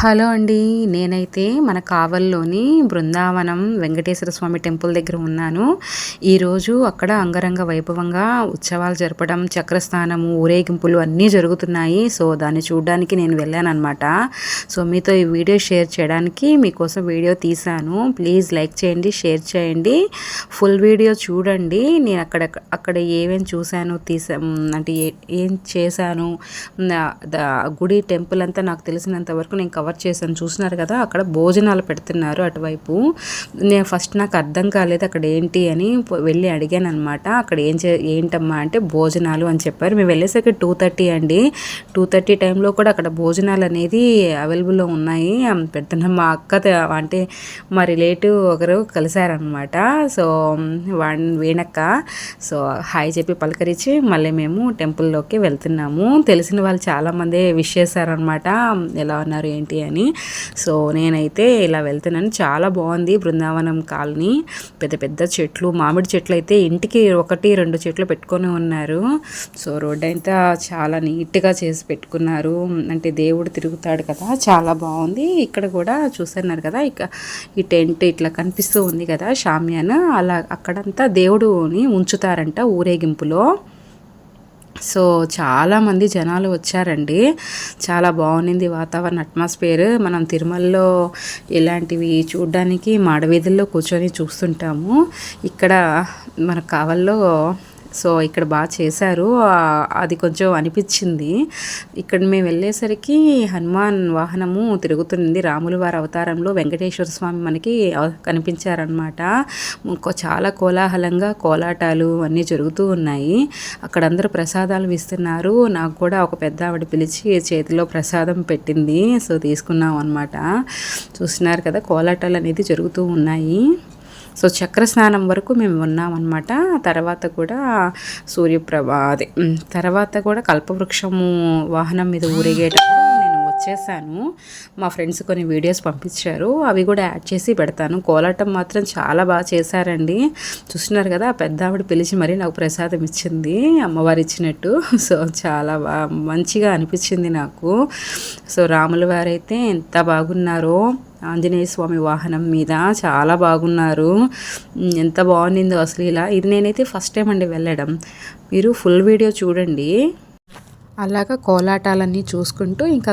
Hello అండి నేనైతే మన కావల్లోని బృందావనం వెంకటేశ్వర స్వామి టెంపుల్ దగ్గర ఉన్నాను. ఈరోజు అక్కడ అంగరంగ వైభవంగా ఉత్సవాలు జరపడం చక్రస్థానము ఊరేగింపులు అన్నీ జరుగుతున్నాయి. సో దాన్ని చూడడానికి నేను వెళ్ళాను అనమాట సో మీతో ఈ వీడియో షేర్ చేయడానికి మీకోసం వీడియో తీశాను. ప్లీజ్ లైక్ చేయండి షేర్ చేయండి. ఫుల్ వీడియో చూడండి. నేను అక్కడ అక్కడ ఏమేమి చూశాను తీసా అంటే ఏం చేశాను గుడి టెంపుల్ అంతా నాకు తెలిసినంత వరకు నేను కవర్ చేశాను. చూసినారు కదా అక్కడ భోజనాలు పెడుతున్నారు అటువైపు. నేను ఫస్ట్ నాకు అర్థం కాలేదు అక్కడ ఏంటి అని వెళ్ళి అడిగాను అనమాట అక్కడ ఏం చే ఏంటమ్మా అంటే భోజనాలు అని చెప్పారు. మేము వెళ్ళేసరికి టూ థర్టీ అండి. టూ థర్టీ టైంలో కూడా అక్కడ భోజనాలు అనేది అవైలబుల్లో ఉన్నాయి. పెడుతున్నాం మా అక్క అంటే మా రిలేటివ్ ఒకరు కలిశారనమాట సో వాణ్ వీణక్క. సో హాయ్ చెప్పి పలకరించి మళ్ళీ మేము టెంపుల్లోకి వెళ్తున్నాము. తెలిసిన వాళ్ళు చాలామంది విష్ చేశారనమాట ఎలా ఉన్నారు ఏంటి ఏంటి అని. సో నేనైతే ఇలా వెళ్తున్నాను. చాలా బాగుంది బృందావనం కాలనీ. పెద్ద పెద్ద చెట్లు మామిడి చెట్లు అయితే ఇంటికి ఒకటి రెండు చెట్లు పెట్టుకొని ఉన్నారు. సో రోడ్ అయితే చాలా నీట్గా చేసి పెట్టుకున్నారు. అంటే దేవుడు తిరుగుతాడు కదా చాలా బాగుంది. ఇక్కడ కూడా చూస్తున్నారు కదా ఇక ఈ టెంట్ ఇట్లా కనిపిస్తూ ఉంది కదా షామ్యాన్. అలా అక్కడంతా దేవుడుని ఉంచుతారంట ఊరేగింపులో. సో చాలామంది జనాలు వచ్చారండి. చాలా బాగుంది వాతావరణ అట్మాస్ఫియర్. మనం తిరుమలలో ఇలాంటివి చూడడానికి మాడవీధుల్లో కూర్చొని చూస్తుంటాము. ఇక్కడ మన కావల్లో సో ఇక్కడ బాగా చేశారు. అది కొంచెం అనిపించింది. ఇక్కడ మేము వెళ్ళేసరికి హనుమాన్ వాహనము తిరుగుతుంది. రాముల వారి అవతారంలో వెంకటేశ్వర స్వామి మనకి కనిపించారనమాట చాలా కోలాహలంగా కోలాటాలు అన్నీ జరుగుతూ ఉన్నాయి. అక్కడ అందరూ ప్రసాదాలు ఇస్తున్నారు. నాకు కూడా ఒక పెద్ద ఆవిడ పిలిచి చేతిలో ప్రసాదం పెట్టింది. సో తీసుకున్నాం అనమాట చూస్తున్నారు కదా కోలాటాలు అనేది జరుగుతూ ఉన్నాయి. సో చక్ర స్నానం వరకు మేము ఉన్నామన్నమాట. తర్వాత కూడా సూర్యప్రభ అదే తర్వాత కూడా కల్పవృక్షము వాహనం మీద ఊరేగేటప్పుడు నేను వచ్చేసాను. మా ఫ్రెండ్స్ కొన్ని వీడియోస్ పంపించారు. అవి కూడా యాడ్ చేసి పెడతాను. కోలాటం మాత్రం చాలా బాగా చేశారండి. చూస్తున్నారు కదా పెద్ద ఆవిడ పిలిచి మరీ నాకు ప్రసాదం ఇచ్చింది అమ్మవారు ఇచ్చినట్టు. సో చాలా బాగా మంచిగా అనిపించింది నాకు. సో రాముల వారైతే ఎంత బాగున్నారో. ఆంజనేయ స్వామి వాహనం మీద చాలా బాగున్నారు. ఎంత బాగుండిందో అసలు ఇలా. ఇది నేనైతే ఫస్ట్ టైం అండి వెళ్ళడం. మీరు ఫుల్ వీడియో చూడండి. అలాగా కోలాటాలన్నీ చూసుకుంటూ ఇంకా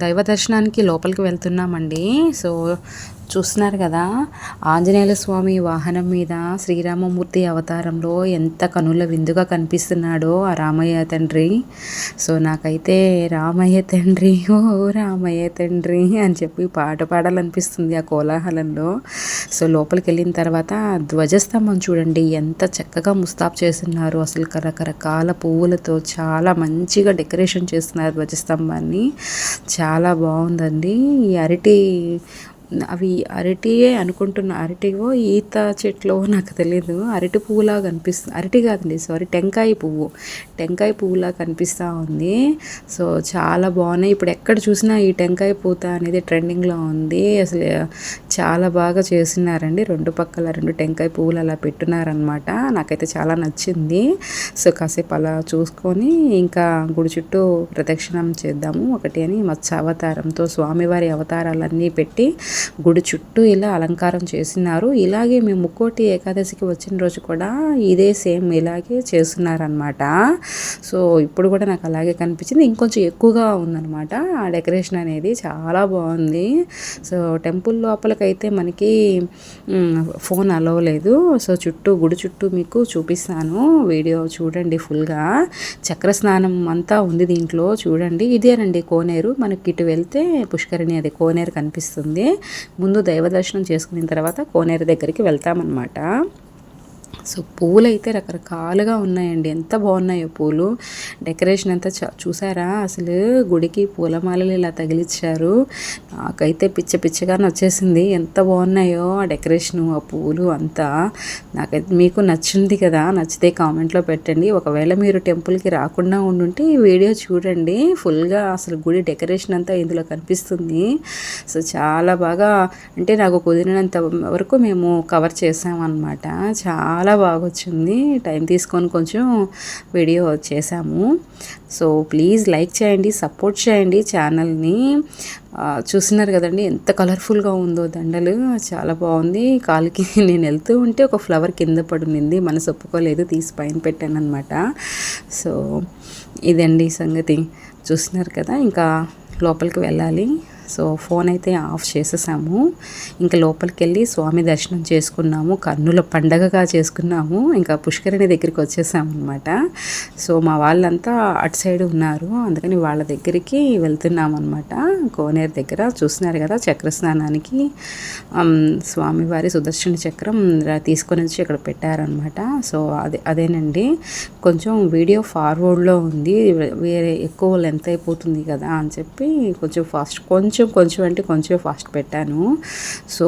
దైవ దర్శనానికి లోపలికి వెళ్తున్నామండి. సో చూస్తున్నారు కదా? ఆంజనేయుల స్వామి వాహనం మీద శ్రీరామమూర్తి అవతారంలో ఎంత కనుల విందుగా కనిపిస్తున్నాడో ఆ రామయ్య తండ్రి. సో నాకైతే రామయ్య తండ్రి ఓ రామయ్య తండ్రి అని చెప్పి పాట పాడాలనిపిస్తుంది ఆ కోలాహలంలో. సో లోపలికి వెళ్ళిన తర్వాత ధ్వజస్తంభం చూడండి ఎంత చక్కగా ముస్తాబ్ చేస్తున్నారు. అసలు రకరకాల పువ్వులతో చాలా మంచిగా డెకరేషన్ చేస్తున్నారు ధ్వజస్తంభాన్ని. చాలా బాగుందండి. ఈ అరటి అవి అరటియే అనుకుంటున్న. అరటివో ఈత చెట్లో నాకు తెలియదు అరటి పువ్వులా కనిపిస్తుంది అరటి కాదండి సారీ టెంకాయ పువ్వు. టెంకాయ పువ్వులా కనిపిస్తూ ఉంది. సో చాలా బాగున్నాయి. ఇప్పుడు ఎక్కడ చూసినా ఈ టెంకాయ పూత అనేది ట్రెండింగ్లో ఉంది. అసలు చాలా బాగా చేసినారండి. రెండు పక్కల రెండు టెంకాయ పువ్వులు అలా పెట్టున్నారనమాట నాకైతే చాలా నచ్చింది. సో కాసేపు అలా చూసుకొని ఇంకా గుడి చుట్టూ ప్రదక్షిణం చేద్దాము. ఒకటి అని మత్స్య అవతారంతో స్వామివారి అవతారాలన్నీ పెట్టి గుడి చుట్టూ ఇలా అలంకారం చేసినారు. ఇలాగే మేము ముక్కోటి ఏకాదశికి వచ్చిన రోజు కూడా ఇదే సేమ్ ఇలాగే చేస్తున్నారనమాట సో ఇప్పుడు కూడా నాకు అలాగే కనిపించింది. ఇంకొంచెం ఎక్కువగా ఉందనమాట ఆ డెకరేషన్ అనేది చాలా బాగుంది. సో టెంపుల్ లోపలికైతే మనకి ఫోన్ అలవ్ లేదు. సో చుట్టూ గుడి చుట్టూ మీకు చూపిస్తాను. వీడియో చూడండి ఫుల్గా. చక్ర స్నానం అంతా ఉంది దీంట్లో. చూడండి. ఇదేనండి కోనేరు. మనకి ఇటు వెళ్తే పుష్కరిణి అది కోనేరు కనిపిస్తుంది. ముందు దైవ దర్శనం చేసుకున్న తర్వాత కోనేరు దగ్గరికి వెళ్తామన్నమాట. సో పూలు అయితే రకరకాలుగా ఉన్నాయండి. ఎంత బాగున్నాయో పూలు. డెకరేషన్ అంతా చూసారా? అసలు గుడికి పూలమాలలు ఇలా తగిలిచ్చారు. నాకైతే పిచ్చ పిచ్చగా నచ్చేసింది ఎంత బాగున్నాయో ఆ డెకరేషన్ ఆ పూలు అంతా. నాకైతే మీకు నచ్చింది కదా? నచ్చితే కామెంట్లో పెట్టండి. ఒకవేళ మీరు టెంపుల్కి రాకుండా ఉండుంటే ఈ వీడియో చూడండి. ఫుల్గా అసలు గుడి డెకరేషన్ అంతా ఇందులో కనిపిస్తుంది. సో చాలా బాగా అంటే నాకు కుదిరినంత వరకు మేము కవర్ చేసామన్నమాట. చాలా చాలా బాగా వచ్చింది టైం తీసుకొని కొంచెం వీడియో చేశాము. సో ప్లీజ్ లైక్ చేయండి సపోర్ట్ చేయండి ఛానల్ని చూస్తున్నారు కదండి ఎంత కలర్ఫుల్గా ఉందో దండలు. చాలా బాగుంది. కాలికి నేను వెళ్తూ ఉంటే ఒక ఫ్లవర్ కింద పడునింది మనసు ఒప్పుకోలేదు తీసి పైన పెట్టాను అనమాట సో ఇదండి సంగతి. చూస్తున్నారు కదా ఇంకా లోపలికి వెళ్ళాలి. సో ఫోన్ అయితే ఆఫ్ చేసేసాము. ఇంకా లోపలికి వెళ్ళి స్వామి దర్శనం చేసుకున్నాము. కన్నుల పండగగా చేసుకున్నాము. ఇంకా పుష్కరిణి దగ్గరికి వచ్చేసాము అనమాట సో మా వాళ్ళంతా అటు సైడ్ ఉన్నారు. అందుకని వాళ్ళ దగ్గరికి వెళ్తున్నాము అనమాట కోనేరు దగ్గర చూస్తున్నారు కదా చక్ర స్నానానికి స్వామివారి సుదర్శన చక్రం తీసుకొని వచ్చి ఇక్కడ పెట్టారనమాట సో అదే అదేనండి. కొంచెం వీడియో ఫార్వర్డ్లో ఉంది. వేరే ఎక్కువ లెంత్ అయిపోతుంది కదా అని చెప్పి కొంచెం ఫాస్ట్ కొంచెం కొంచెం కొంచెం అంటే కొంచెం ఫాస్ట్ పెట్టాను. సో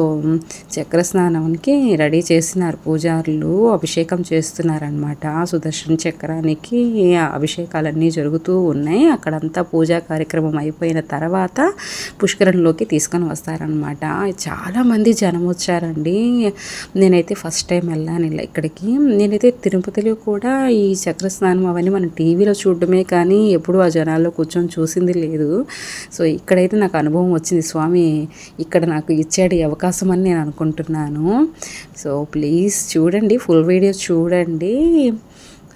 చక్ర స్నానానికి రెడీ చేసినారు పూజారులు అభిషేకం చేస్తున్నారనమాట సుదర్శన చక్రానికి అభిషేకాలన్నీ జరుగుతూ ఉన్నాయి. అక్కడంతా పూజా కార్యక్రమం అయిపోయిన తర్వాత పుష్కరంలోకి తీసుకొని వస్తారనమాట చాలామంది జనం వచ్చారండి. నేనైతే ఫస్ట్ టైం వెళ్ళాను ఇలా ఇక్కడికి. నేనైతే తిరుపతిలో కూడా ఈ చక్ర స్నానం అవన్నీ మనం టీవీలో చూడడమే కానీ ఎప్పుడు ఆ జనాల్లో కూర్చొని చూసింది లేదు. సో ఇక్కడైతే నాకు అనుభవం అనుభవం వచ్చింది. స్వామి ఇక్కడ నాకు ఇచ్చాడు అవకాశం అని నేను అనుకుంటున్నాను. సో ప్లీజ్ చూడండి ఫుల్ వీడియో చూడండి.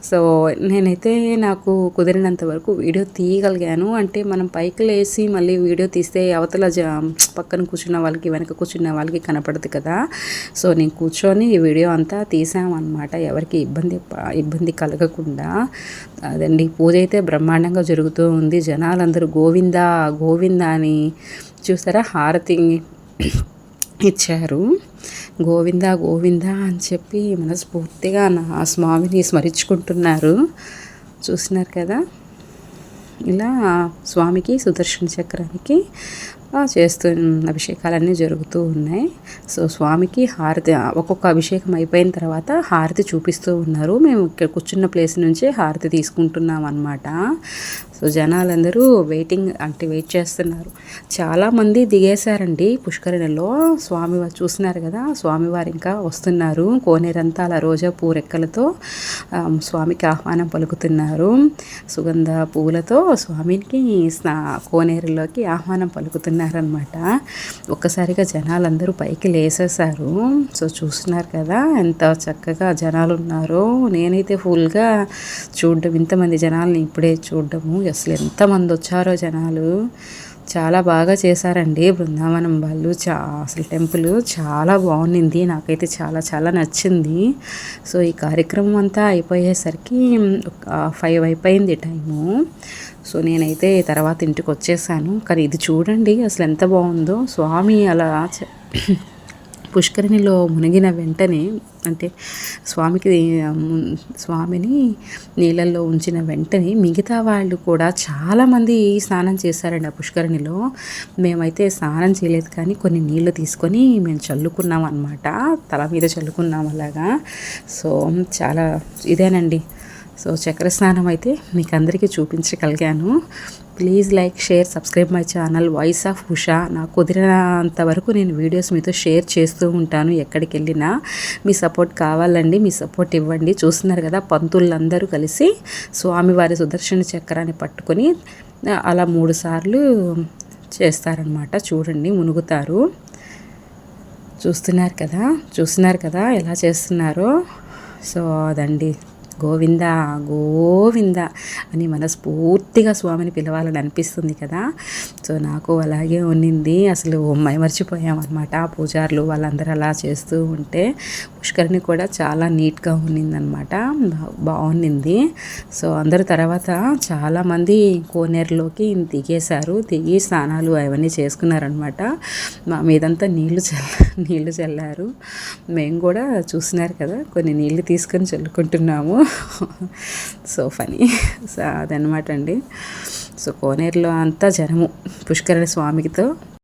సో నేనైతే నాకు కుదిరినంత వరకు వీడియో తీయగలిగాను. అంటే మనం పైకి లేసి మళ్ళీ వీడియో తీస్తే అవతల జ పక్కన కూర్చున్న వాళ్ళకి వెనక కూర్చున్న వాళ్ళకి కనపడదు కదా. సో నేను కూర్చొని ఈ వీడియో అంతా తీసామన్నమాట. ఎవరికి ఇబ్బంది ఇబ్బంది కలగకుండా. అదండి పూజ అయితే బ్రహ్మాండంగా జరుగుతూ ఉంది. జనాలందరూ గోవింద గోవింద అని చూసారా? హారతి ఇచ్చారు. గోవింద గోవింద అని చెప్పి మనస్ఫూర్తిగా నా స్వామిని స్మరించుకుంటున్నారు. చూస్తున్నారు కదా? ఇలా స్వామికి సుదర్శన చక్రానికి చేస్తూ అభిషేకాలన్నీ జరుగుతూ ఉన్నాయి. సో స్వామికి హారతి ఒక్కొక్క అభిషేకం అయిపోయిన తర్వాత హారతి చూపిస్తూ ఉన్నారు. మేము ఇక్కడ కూర్చున్న ప్లేస్ నుంచే హారతి తీసుకుంటున్నాం అనమాట సో జనాలందరూ వెయిటింగ్ అంటే వెయిట్ చేస్తున్నారు. చాలామంది దిగేశారండి పుష్కరిణిలో. స్వామి చూస్తున్నారు కదా స్వామివారు ఇంకా వస్తున్నారు. కోనేరంతాల అలా రోజా పూరెక్కలతో స్వామికి ఆహ్వానం పలుకుతున్నారు. సుగంధ పూలతో స్వామికి స్నా కోనేరులోకి ఆహ్వానం పలుకుతున్నారు. పలుకుతున్నారనమాట ఒక్కసారిగా జనాలందరూ పైకి లేసేసారు సో చూస్తున్నారు కదా ఎంత చక్కగా జనాలు ఉన్నారో నేనైతే ఫుల్గా చూడడం ఇంతమంది జనాల్ని ఇప్పుడే చూడడము. అసలు ఎంతమంది వచ్చారో జనాలు. చాలా బాగా చేశారండి. బృందావనం వాళ్ళు చా అసలు టెంపుల్ చాలా బాగుండింది. నాకైతే చాలా చాలా నచ్చింది. సో ఈ కార్యక్రమం అంతా అయిపోయేసరికి ఫైవ్ అయిపోయింది టైము. సో నేనైతే తర్వాత ఇంటికి వచ్చేసాను. కానీ ఇది చూడండి అసలు ఎంత బాగుందో. స్వామి అలా పుష్కరిణిలో మునిగిన వెంటనే అంటే స్వామికి స్వామిని నీళ్ళల్లో ఉంచిన వెంటనే మిగతా వాళ్ళు కూడా చాలామంది స్నానం చేశారండి ఆ పుష్కరిణిలో. మేమైతే స్నానం చేయలేదు కానీ కొన్ని నీళ్ళు తీసుకొని మేము చల్లుకున్నాం అనమాట తల మీద చల్లుకున్నాం అలాగా. సో చాలా ఇదేనండి. సో చక్ర స్నానం అయితే మీకు అందరికీ చూపించగలిగాను. Please like share subscribe my channel voice of Usha. నాకు కుదిరినంత వరకు నేను వీడియోస్ మీతో షేర్ చేస్తూ ఉంటాను ఎక్కడికి వెళ్ళినా. మీ సపోర్ట్ కావాలండి మీ సపోర్ట్ ఇవ్వండి. చూస్తున్నారు కదా పంతులందరూ కలిసి స్వామివారి సుదర్శన చక్రాన్ని పట్టుకొని అలా మూడు సార్లు చేస్తారనమాట చూడండి మునుగుతారు. చూస్తున్నారు కదా చూస్తున్నారు కదా ఎలా చేస్తున్నారో. సో అదండి. గోవింద గోవింద అని మనస్ఫూర్తిగా స్వామిని పిలవాలని అనిపిస్తుంది కదా. సో నాకు అలాగే ఉన్నింది. అసలు మర్చిపోయామన్నమాట పూజారులు. వాళ్ళందరూ అలా చేస్తూ ఉంటే పుష్కరిణి కూడా చాలా నీట్గా ఉన్నిందనమాట బాగుంది సో అందరు తర్వాత చాలామంది కోనేరులోకి దిగేశారు. దిగి స్నానాలు అవన్నీ చేసుకున్నారనమాట మా మీదంతా నీళ్ళు చల్ల నీళ్ళు చల్లారు. మేము కూడా చూసినారు కదా కొన్ని నీళ్ళు తీసుకొని చల్లుకుంటున్నాము. So funny. సో అదనమాట అండి. సో కోనేరులో అంతా జనము. పుష్కరణ స్వామికితో.